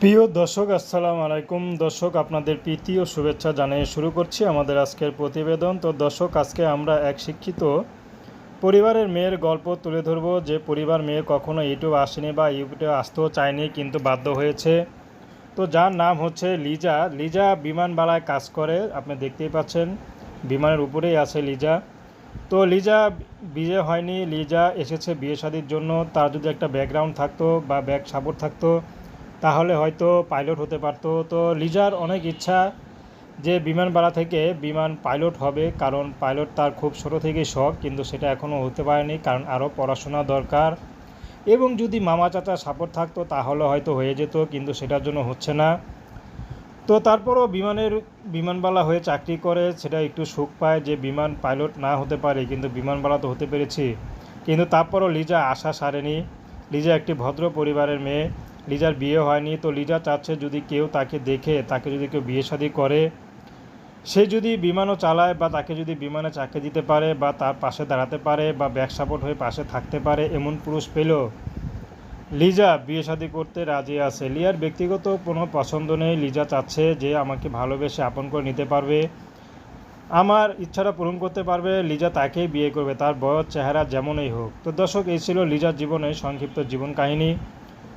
প্রিয় দর্শক, আসসালামু আলাইকুম। দর্শক, আপনাদের প্রীতি ও শুভেচ্ছা জানিয়ে শুরু করছি আমাদের আজকের প্রতিবেদন। তো দর্শক, আজকে আমরা এক শিক্ষিত পরিবারের মেয়ের গল্প তুলে ধরবো। যে পরিবার মেয়ে কখনো ইউটিউব আসেনি বা ইউটিউবে আসতেও চায়নি, কিন্তু বাধ্য হয়েছে। তো যার নাম হচ্ছে লিজা। লিজা বিমানবালায় কাজ করে, আপনি দেখতেই পাচ্ছেন, বিমানের উপরেই আছে লিজা। তো লিজা বিয়ে হয়নি। লিজা এসেছে বিয়ে শাদির জন্য। তার যদি একটা ব্যাকগ্রাউন্ড থাকতো বা ব্যাক সাপোর্ট থাকতো তাহলে হয়তো পাইলট হতে পারতো। তো লিজার অনেক ইচ্ছা যে বিমানবালা থেকে বিমান পাইলট হবে, কারণ পাইলট তার খুব ছোটো থেকেই শখ কিন্তু সেটা এখনও হতে পারেনি, কারণ আরও পড়াশোনা দরকার। এবং যদি মামা চাচা সাপোর্ট থাকতো, তাহলে হয়তো হয়ে যেত, কিন্তু সেটার জন্য হচ্ছে না। তো তারপরও বিমানের, বিমানবালা হয়ে চাকরি করে, সেটা একটু সুখ পায় যে বিমান পাইলট না হতে পারে, কিন্তু বিমানবালা তো হতে পেরেছি। কিন্তু তারপরও লিজা আশা সারেনি। লিজা একটি ভদ্র পরিবারের মেয়ে। লিজার বিয়ে হয়নি, তো লিজা চাচ্ছে যদি কেউ তাকে দেখে, তাকে যদি কেউ বিয়ে শাদি করে। সে যদি বিমানও চালায় বা তাকে যদি বিমানে চাকরি দিতে পারে বা তার পাশে দাঁড়াতে পারে বা ব্যাক সাপোর্ট হয়ে পাশে থাকতে পারে, এমন পুরুষ পেল। লিজা বিয়ে শাদি করতে রাজি আছে। লিয়ার ব্যক্তিগত কোনো পছন্দ নেই। লিজা চাচ্ছে যে আমাকে ভালোবেসে আপন করে নিতে পারবে। আমার ইচ্ছাটা পূরণ করতে পারবে। লিজা তাকেই বিয়ে করবে। তার বয়স, চেহারা যেমনই হোক। তো দর্শক, এই ছিল লিজার জীবনের সংক্ষিপ্ত জীবন কাহিনী।